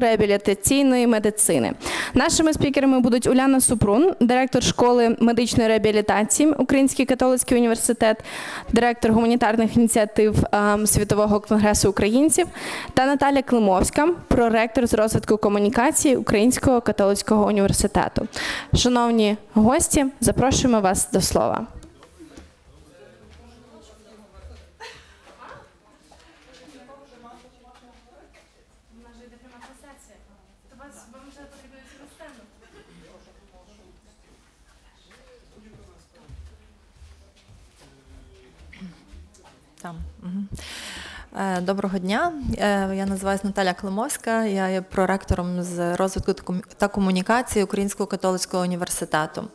реабілітаційної медицини. Нашими спікерами будуть Уляна Супрун, директор школи медичної реабілітації Український католицький університет, директор гуманітарних ініціатив ем, Світового конгресу українців та Наталя Климовська, проректор з розвитку комунікації Українського католицького університету. Шановні гості, запрошуємо вас до слова. Там. Е, Доброго дня. Е, Я називаюся Наталя Климовська. Я є проректором з розвитку та комунікації Українського католицького університету.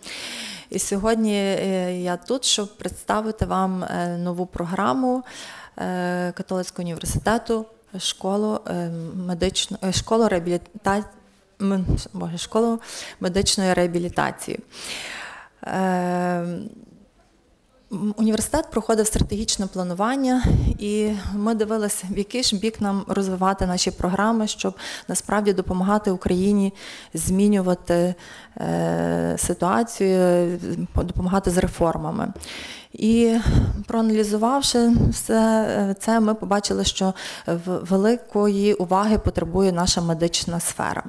І сьогодні е, я тут, щоб представити вам нову програму католицького університету, школу медичну е, школу реабіліта... школу медичної реабілітації. Університет проходив стратегічне планування, і ми дивилися, в який ж бік нам розвивати наші програми, щоб насправді допомагати Україні змінювати е, ситуацію, допомагати з реформами. І проаналізувавши все е, це, ми побачили, що великої уваги потребує наша медична сфера.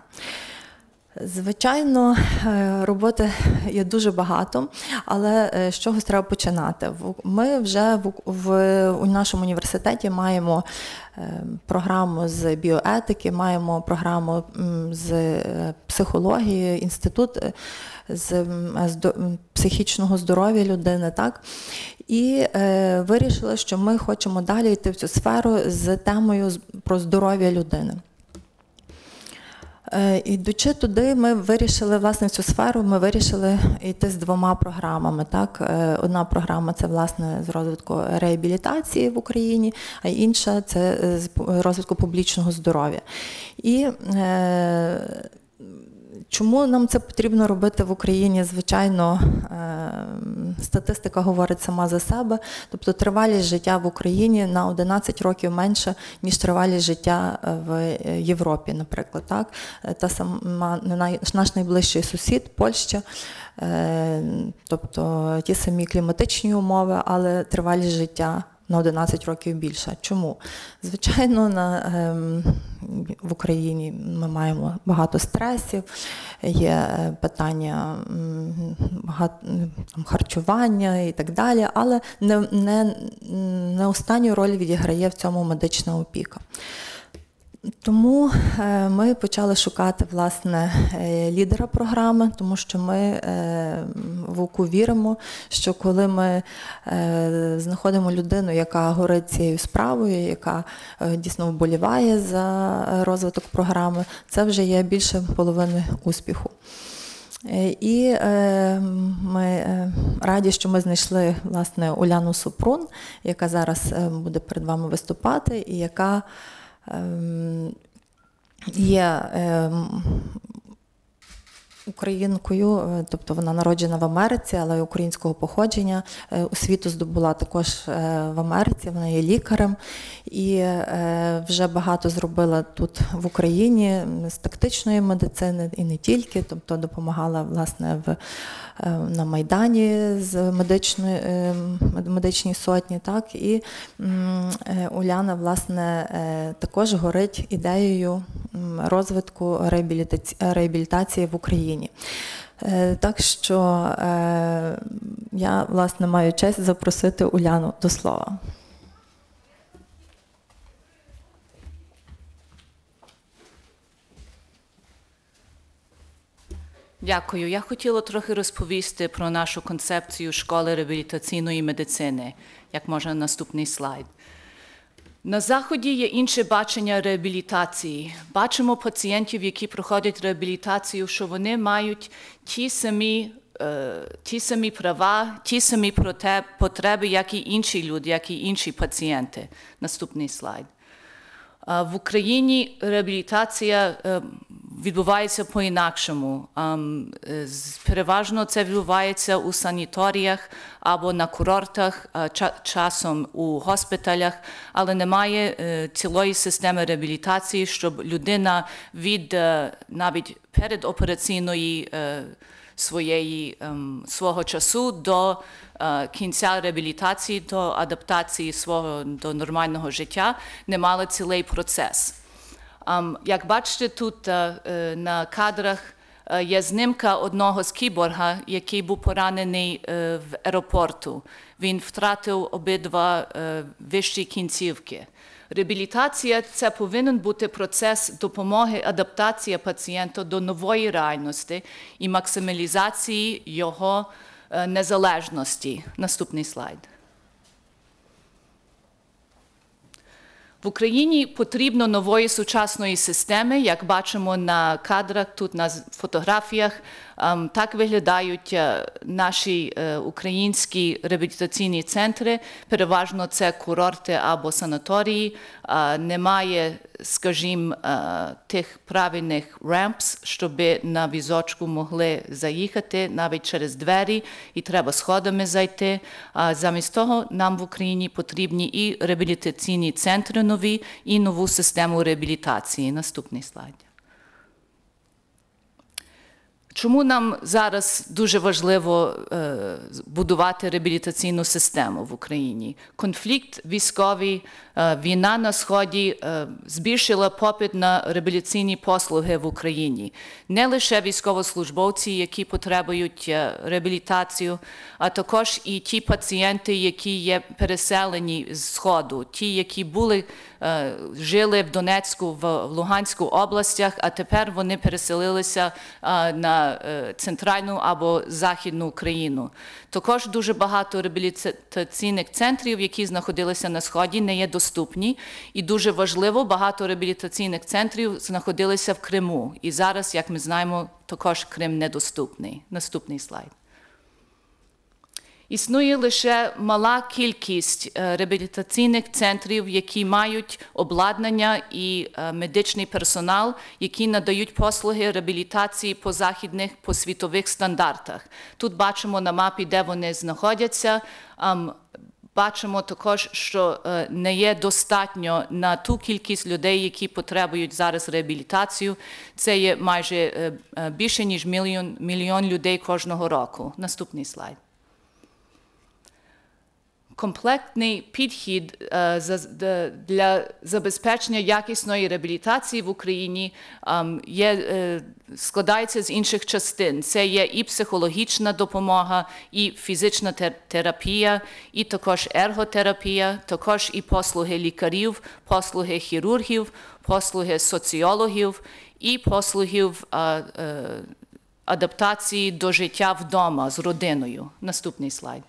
Звичайно, е, роботи є дуже багато, але е, з чогось треба починати. Ми вже в, в у нашому університеті маємо е, програму з біоетики, маємо програму з психології, інститут з м, психічного здоров'я людини. Так? І е, вирішили, що ми хочемо далі йти в цю сферу з темою про здоров'я людини. Е, Ідучи туди, ми вирішили власне в цю сферу. Ми вирішили йти з двома програмами. Так, Е, одна програма це власне з розвитку реабілітації в Україні, а інша це з розвитку публічного здоров'я. І е, Чому нам це потрібно робити в Україні? Звичайно, е, статистика говорить сама за себе. Тобто тривалість життя в Україні на 11 років менше, ніж тривалість життя в Європі, наприклад. Так? Е, Та сама наш найближчий сусід, Польща, е, тобто ті самі кліматичні умови, але тривалість життя на 11 років більша. Чому? Звичайно, на, ем, в Україні ми маємо багато стресів, є е, питання м, багато, там, харчування і так далі, але не, не, не останню роль відіграє в цьому медична опіка. Тому е, ми почали шукати власне е, лідера програми, тому що ми е, в УКУ віримо, що коли ми знаходимо людину, яка горить цією справою, яка дійсно вболіває за розвиток програми, це вже є більше половини успіху. І ми раді, що ми знайшли власне Уляну Супрун, яка зараз буде перед вами виступати, і яка є ем, українкою, е, тобто вона народжена в Америці, але українського походження. Е, Освіту здобула також е, в Америці, вона є лікарем і е, вже багато зробила тут в Україні з тактичної медицини і не тільки, тобто допомагала власне в, е, на Майдані з медичної е, медичній сотні. Так і Уляна власне також горить ідеєю розвитку реабілітаці- реабілітації в Україні. Так що я власне маю честь запросити Уляну до слова. Дякую. Я хотіла трохи розповісти про нашу концепцію школи реабілітаційної медицини, як може наступний слайд. На заході є інше бачення реабілітації. Бачимо пацієнтів, які проходять реабілітацію, що вони мають ті самі, е, ті самі права, ті самі потреби, як і інші люди, як і інші пацієнти. Наступний слайд. В Україні реабілітація е, відбувається по-інакшому. Е, Переважно це відбувається у санаторіях або на курортах, ча- часом у госпіталях, але немає е, цілої системи реабілітації, щоб людина від навіть передопераційної своєї, ем, свого часу до е, кінця реабілітації, до адаптації свого до нормального життя не мали цілий процес. Ам, Як бачите, тут е, е, на кадрах є знімка одного з кіборга, який був поранений в аеропорту. Він втратив обидва вищі кінцівки. Реабілітація це повинен бути процес допомоги адаптації пацієнта до нової реальності і максималізації його е, незалежності. Наступний слайд. В Україні потрібно нової сучасної системи, як бачимо на кадрах, тут на фотографіях. Ем, Так виглядають е, наші е, українські реабілітаційні центри. Переважно це курорти або санаторії. Е, Немає, скажімо, тих правильних ремпс, щоб на візочку могли заїхати навіть через двері, і треба сходами зайти. Замість того нам в Україні потрібні і реабілітаційні центри нові, і нову систему реабілітації. Наступний слайд. Чому нам зараз дуже важливо е, будувати реабілітаційну систему в Україні? Конфлікт військовий, е, війна на сході е, збільшила попит на реабілітаційні послуги в Україні. Не лише військовослужбовці, які потребують реабілітацію, а також і ті пацієнти, які є переселені з сходу, ті, які були жили в Донецьку, в Луганську областях, а тепер вони переселилися е, е, центральну або західну Україну. Також дуже багато реабілітаційних центрів, які знаходилися на сході, не є доступні. І дуже важливо, багато реабілітаційних центрів знаходилися в Криму. І зараз, як ми знаємо, також Крим недоступний. Наступний слайд. Існує лише мала кількість е, реабілітаційних центрів, які мають обладнання і е, медичний персонал, які надають послуги реабілітації по західних, по світових стандартах. Тут бачимо на мапі, де вони знаходяться. Бачимо також, що е, не є достатньо на ту кількість людей, які потребують зараз реабілітацію. Це є майже більше ніж мільйон, мільйон людей кожного року. Наступний слайд. Комплектний підхід е, для забезпечення якісної реабілітації в Україні ем, е, складається з інших частин. Це є і психологічна допомога, і фізична терапія, і також ерготерапія, також і послуги лікарів, послуги хірургів, послуги соціологів і послугів е, адаптації до життя вдома з родиною. Наступний слайд.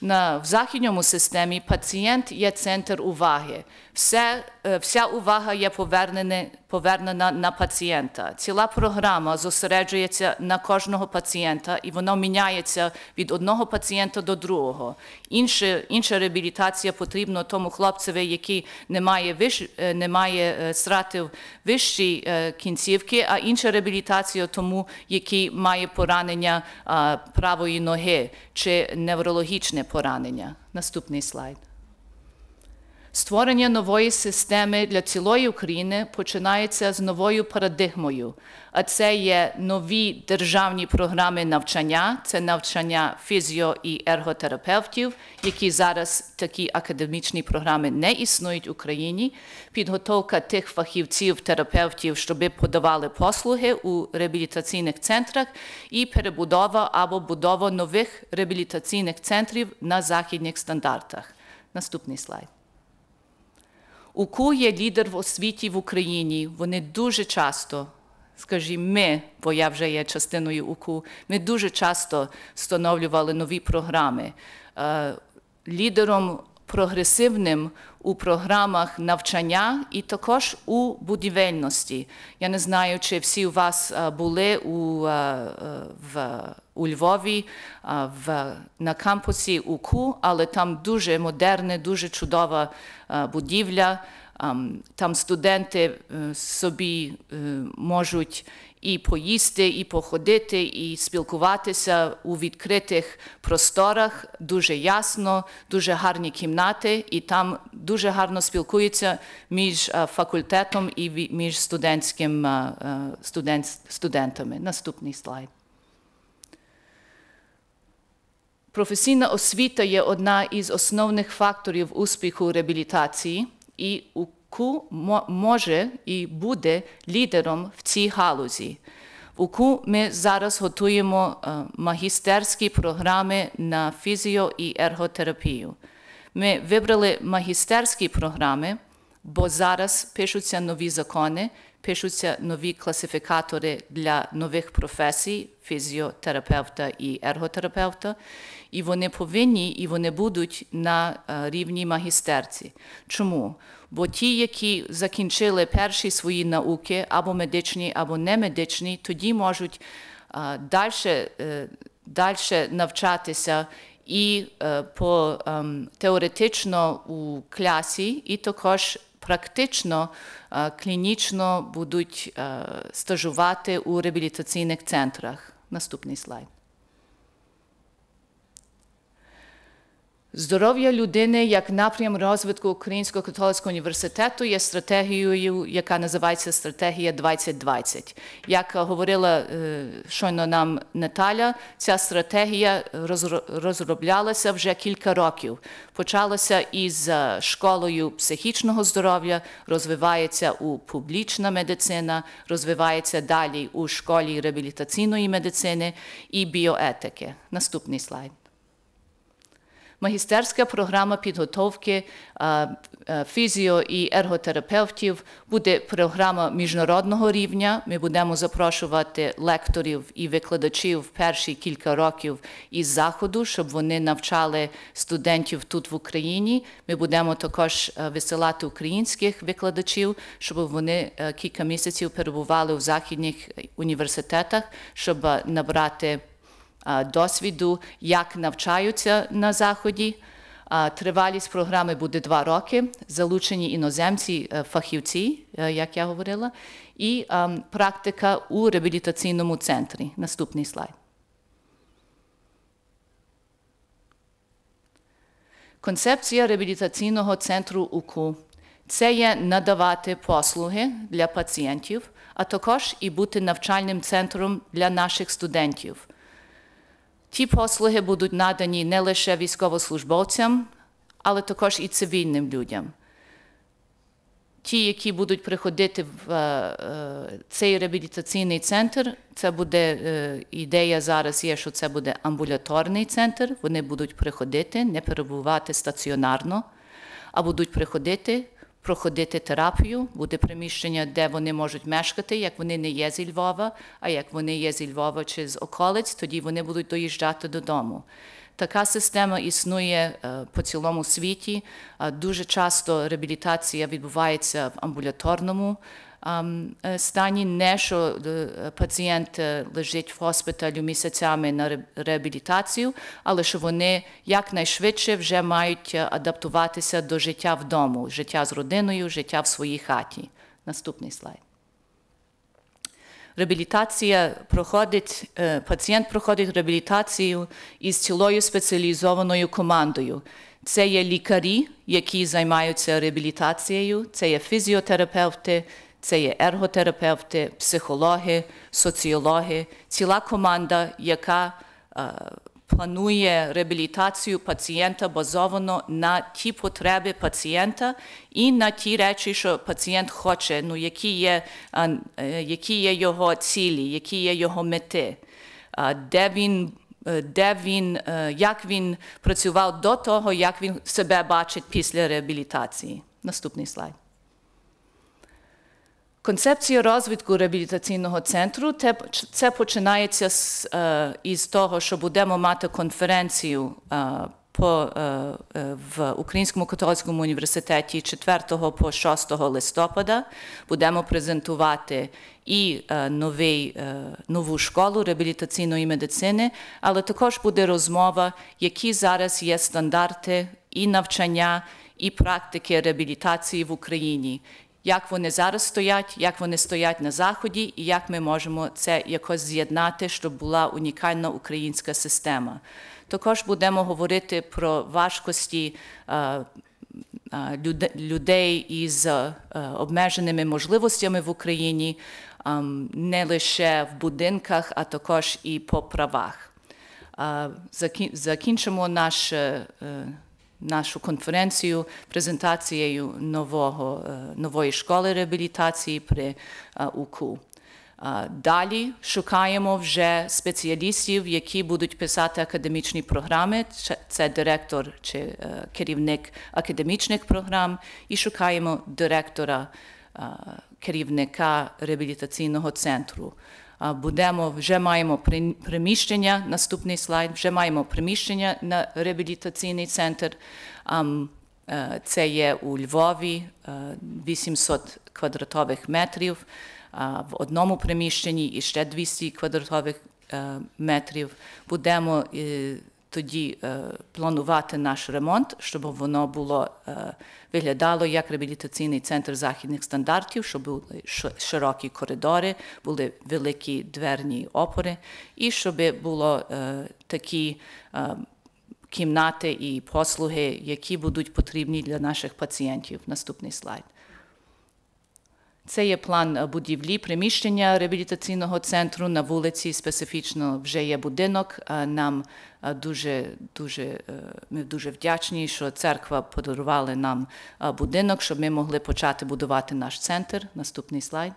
На, в західньому системі пацієнт є центр уваги. Все, е, вся увага є повернена, повернена на пацієнта. Ціла програма зосереджується на кожного пацієнта, і воно міняється від одного пацієнта до другого. Інша, інша реабілітація потрібна тому хлопцеві, який не має, виш, е, не має е, стратив вищі е, кінцівки, а інша реабілітація тому, який має поранення правої ноги чи неврологічне поранення. Наступний слайд. Створення нової системи для цілої України починається з новою парадигмою, а це є нові державні програми навчання, це навчання фізіо і ерготерапевтів, які зараз такі академічні програми не існують в Україні. Підготовка тих фахівців, терапевтів, щоб подавали послуги у реабілітаційних центрах, і перебудова або будова нових реабілітаційних центрів на західних стандартах. Наступний слайд. УКУ є лідер в освіті в Україні. Вони дуже часто, скажімо, ми, бо я вже є частиною УКУ, ми дуже часто встановлювали нові програми. Е, Лідером прогресивним у програмах навчання і також у будівельності. Я не знаю, чи всі у вас е, були у, е, е, в, у Львові в, на кампусі УКУ, але там дуже модерна, дуже чудова будівля. там студенти собі можуть і поїсти, і походити, і спілкуватися у відкритих просторах. Дуже ясно, дуже гарні кімнати, і там дуже гарно спілкуються між е, факультетом і між студентським е, е, студент, студентами. Наступний слайд. Професійна освіта є одна із основних факторів успіху реабілітації, і УКУ мо- може і буде лідером в цій галузі. В УКУ ми зараз готуємо е, магістерські програми на фізіо і ерготерапію. Ми вибрали магістерські програми, бо зараз пишуться нові закони, пишуться нові класифікатори для нових професій фізіотерапевта і ерготерапевта, і вони повинні і вони будуть на е, рівні магістерці. Чому? Бо ті, які закінчили перші свої науки, або медичні, або не медичні, тоді можуть далі, далі навчатися і е, по ем, теоретично у класі, і також практично, е, клінічно будуть е, стажувати у реабілітаційних центрах. Наступний слайд. Здоров'я людини як напрям розвитку Українського католицького університету є стратегією, яка називається стратегія 2020. Як говорила е, щойно нам Наталя, ця стратегія розро- розроблялася вже кілька років. Почалася із е, школою психічного здоров'я, розвивається у публічна медицина, розвивається далі у школі реабілітаційної медицини і біоетики. Наступний слайд. Магістерська програма підготовки е, е, фізіо і ерготерапевтів буде програма міжнародного рівня. Ми будемо запрошувати лекторів і викладачів перші кілька років із заходу, щоб вони навчали студентів тут в Україні. Ми будемо також е, висилати українських викладачів, щоб вони кілька місяців перебували в західних університетах, щоб набрати досвіду, як навчаються на заході. Тривалість програми буде два роки. Залучені іноземці, е, фахівці, е, як я говорила, і практика у реабілітаційному центрі. Наступний слайд. Концепція реабілітаційного центру УКУ це є надавати послуги для пацієнтів, а також і бути навчальним центром для наших студентів. Ті послуги будуть надані не лише військовослужбовцям, але також і цивільним людям. Ті, які будуть приходити в е, е, цей реабілітаційний центр, це буде е, ідея зараз є, що це буде амбуляторний центр. Вони будуть приходити, не перебувати стаціонарно, а будуть приходити, проходити терапію. Буде приміщення, де вони можуть мешкати, як вони не є зі Львова, а як вони є зі Львова чи з околиць, тоді вони будуть доїжджати додому. Така система існує е, по цілому світі. Е, Дуже часто реабілітація відбувається в амбуляторному стані, не що е, пацієнт е, лежить в госпіталю місяцями на реабілітацію, але що вони якнайшвидше вже мають е, адаптуватися до життя вдома, життя з родиною, життя в своїй хаті. Наступний слайд. Реабілітація проходить, е, пацієнт проходить реабілітацію із цілою спеціалізованою командою. Це є лікарі, які займаються реабілітацією, це є фізіотерапевти, це є ерготерапевти, психологи, соціологи, ціла команда, яка е, планує реабілітацію пацієнта базовано на ті потреби пацієнта і на ті речі, що пацієнт хоче, ну, які, є, е, які є його цілі, які є його мети, де він. е, Де він, е, як він працював до того, як він себе бачить після реабілітації. Наступний слайд. Концепція розвитку реабілітаційного центру це починається з, е, із того, що будемо мати конференцію е, по, е, в Українському католицькому університеті 4 по 6 листопада. Будемо презентувати і новий, нову школу реабілітаційної медицини, але також буде розмова, які зараз є стандарти і навчання, і практики реабілітації в Україні. Як вони зараз стоять, як вони стоять на заході, і як ми можемо це якось з'єднати, щоб була унікальна українська система. Також будемо говорити про важкості е, е, людей із е, обмеженими можливостями в Україні, ем, не лише в будинках, а також і по правах. Закінчимо наш, нашу конференцію презентацією нового, е, нової школи реабілітації при е, УКУ. Далі шукаємо вже спеціалістів, які будуть писати академічні програми. Це- директор чи е, керівник академічних програм, і шукаємо директора е, керівника реабілітаційного центру. Будемо вже маємо при- приміщення. Наступний слайд. Вже маємо приміщення на реабілітаційний центр. Е, Це є у Львові е, 800 квадратових метрів. В одному приміщенні і ще 200 квадратових е, метрів. Будемо е, тоді е, планувати наш ремонт, щоб воно було е, виглядало як реабілітаційний центр західних стандартів, щоб були широкі коридори, були великі дверні опори, і щоб було е, такі е, кімнати і послуги, які будуть потрібні для наших пацієнтів. Наступний слайд. Це є план е, будівлі приміщення реабілітаційного центру на вулиці. Специфічно вже є будинок. Е, Нам е, дуже, дуже, ми дуже вдячні, що церква подарувала нам будинок, щоб ми могли почати будувати наш центр. Наступний слайд.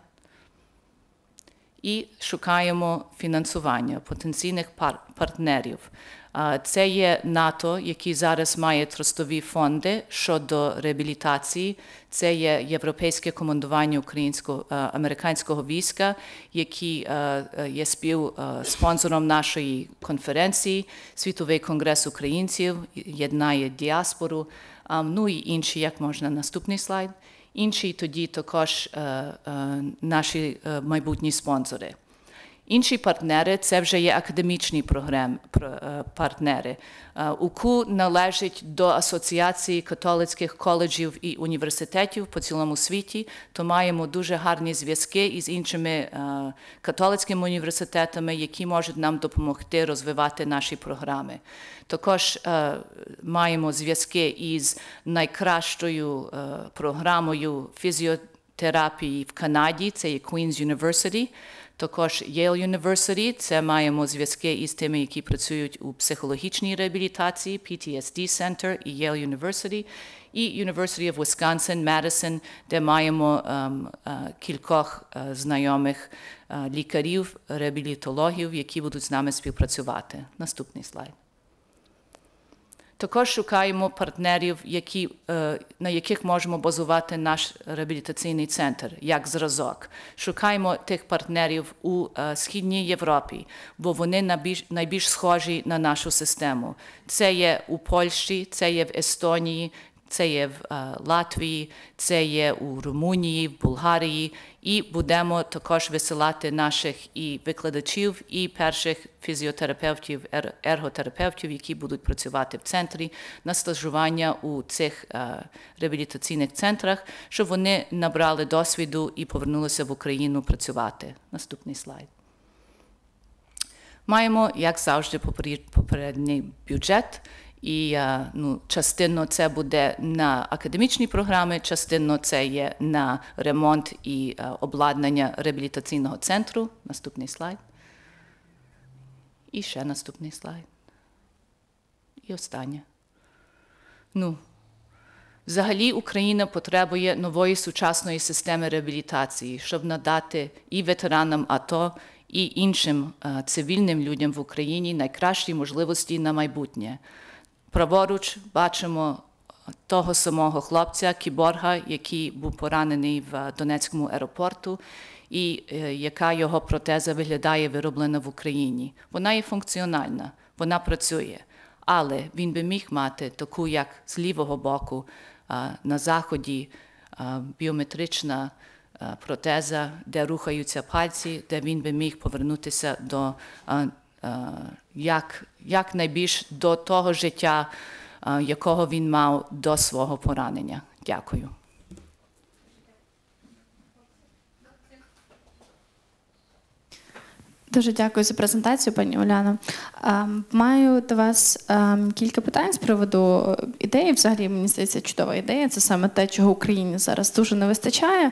І шукаємо фінансування потенційних пар- партнерів. Це є НАТО, який зараз має тростові фонди щодо реабілітації. Це є європейське командування українського е, американського війська, який е, е, є співспонсором нашої конференції. Світовий конгрес українців єднає діаспору. Ну і інші, як можна наступний слайд. Інші тоді також наші майбутні спонсори. Інші партнери це вже є академічні програм, е, партнери. Е, УКУ належить до Асоціації католицьких коледжів і університетів по цілому світі, то маємо дуже гарні зв'язки із іншими е, католицькими університетами, які можуть нам допомогти розвивати наші програми. Також маємо зв'язки із найкращою програмою фізіотерапії в Канаді, це є Queen's University. Також Yale University, це маємо зв'язки із тими, які працюють у психологічній реабілітації, PTSD Center і Yale University, і University of Wisconsin, Madison, де маємо ем, е, кількох е, знайомих е, лікарів, реабілітологів, які будуть з нами співпрацювати. Наступний слайд. Також шукаємо партнерів, які, е, на яких можемо базувати наш реабілітаційний центр як зразок. Шукаємо тих партнерів у е, Східній Європі, бо вони найбільш, найбільш схожі на нашу систему. Це є у Польщі, це є в Естонії, це є в е, Латвії, це є у Румунії, в Болгарії, і будемо також висилати наших і викладачів, і перших фізіотерапевтів, ерготерапевтів, які будуть працювати в центрі на стажування у цих е, реабілітаційних центрах, щоб вони набрали досвіду і повернулися в Україну працювати. Наступний слайд. Маємо, як завжди, поперед- попередній бюджет. І е, ну, частинно це буде на академічні програми, частинно це є на ремонт і е, обладнання реабілітаційного центру. Наступний слайд. І ще наступний слайд. І останнє. Ну, Взагалі Україна потребує нової сучасної системи реабілітації, щоб надати і ветеранам АТО, і іншим е, цивільним людям в Україні найкращі можливості на майбутнє. Праворуч бачимо того самого хлопця, кіборга, який був поранений в Донецькому аеропорту, і е, яка його протеза виглядає вироблена в Україні. Вона є функціональна, вона працює. Але він би міг мати таку, як з лівого боку а, на заході а, біометрична протеза, де рухаються пальці, де він би міг повернутися до як, як найбільш до того життя, якого він мав до свого поранення. Дякую. Дуже дякую за презентацію, пані Уляно. Маю до вас кілька питань з приводу ідеї. Взагалі, мені здається, чудова ідея. Це саме те, чого Україні зараз дуже не вистачає.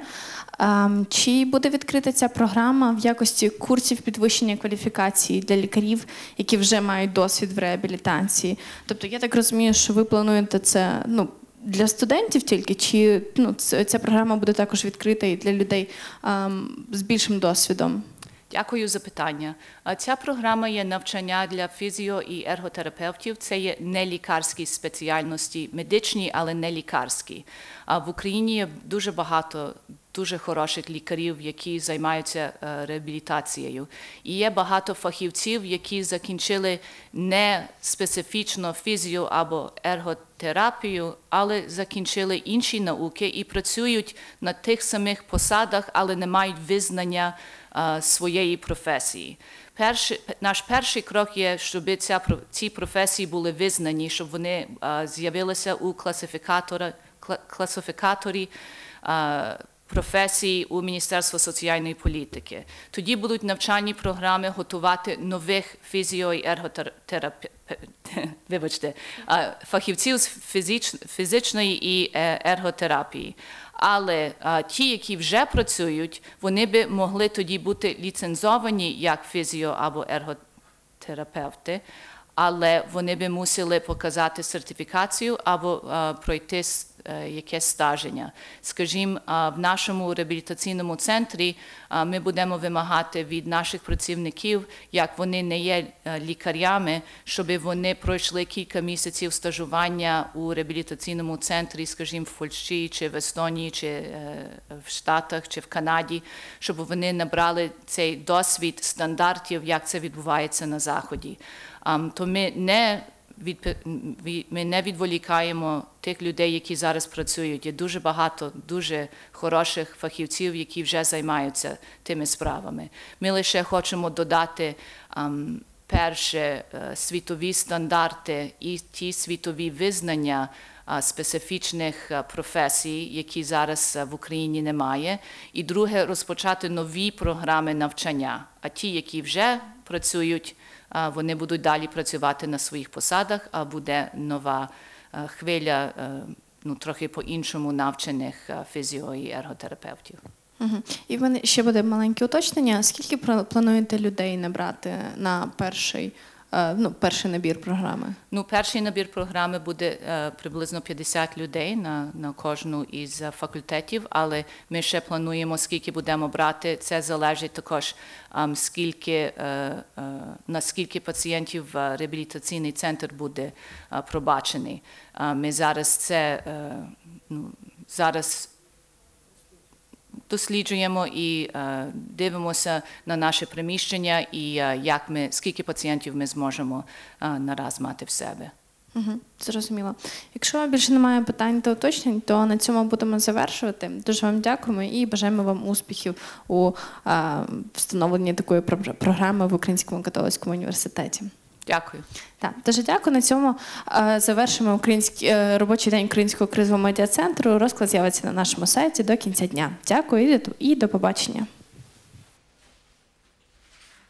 Чи буде відкрита ця програма в якості курсів підвищення кваліфікації для лікарів, які вже мають досвід в реабілітації? Тобто, я так розумію, що ви плануєте це ну, для студентів тільки, чи ну, ця програма буде також відкрита і для людей з більшим досвідом? Дякую за питання. Ця програма є навчання для фізіо і ерготерапевтів. Це є не лікарські спеціальності, медичні, але не лікарські. А в Україні є дуже багато дуже хороших лікарів, які займаються е, реабілітацією. І є багато фахівців, які закінчили не специфічно фізіо або ерготерапію, але закінчили інші науки і працюють на тих самих посадах, але не мають визнання е, своєї професії. Наш перший крок є, щоб ці професії були визнані, щоб вони е, з'явилися у класифікаторі професій у Міністерства соціальної політики. Тоді будуть навчальні програми готувати нових фізіо- і ерготерапевтів, фахівців з фізич, фізичної і е, ерготерапії. Але ті, які вже працюють, вони би могли тоді бути ліцензовані як фізіо або ерготерапевти, але вони би мусили показати сертифікацію або пройти якесь стаження. Скажімо, в нашому реабілітаційному центрі ми будемо вимагати від наших працівників, як вони не є е, лікарями, щоб вони пройшли кілька місяців стажування у реабілітаційному центрі, скажімо, в Польщі, чи в Естонії, чи е, в Штатах, чи в Канаді, щоб вони набрали цей досвід стандартів, як це відбувається на Заході. То ми не від, ми не відволікаємо тих людей, які зараз працюють. Є дуже багато дуже хороших фахівців, які вже займаються тими справами. Ми лише хочемо додати ам, перше е, світові стандарти і ті світові визнання специфічних а, професій, які зараз а, в Україні немає. І друге, розпочати нові програми навчання. А ті, які вже працюють, вони будуть далі працювати на своїх посадах, а буде нова хвиля е, ну, трохи по-іншому навчених фізіо- і ерготерапевтів. І в мене ще буде маленьке уточнення. Скільки плануєте людей набрати на перший, е, ну, перший набір програми? Ну, перший набір програми буде е, приблизно 50 людей на, на кожну із е, факультетів, але ми ще плануємо, скільки будемо брати. Це залежить також, ем, скільки, е, е, наскільки пацієнтів е, реабілітаційний центр буде е, пробачений. Е, ми зараз це е, ну, зараз досліджуємо і е, дивимося на наше приміщення і е, як ми, скільки пацієнтів ми зможемо е, нараз мати в себе. Угу. Зрозуміло. Якщо більше немає питань та уточнень, то на цьому будемо завершувати. Дуже вам дякуємо і бажаємо вам успіхів у встановленні такої про- програми в Українському католицькому університеті. Дякую. Так, дуже дякую. На цьому е, завершимо український е, робочий день Українського кризового медіа центру. Розклад з'явиться на нашому сайті до кінця дня. Дякую і і до побачення.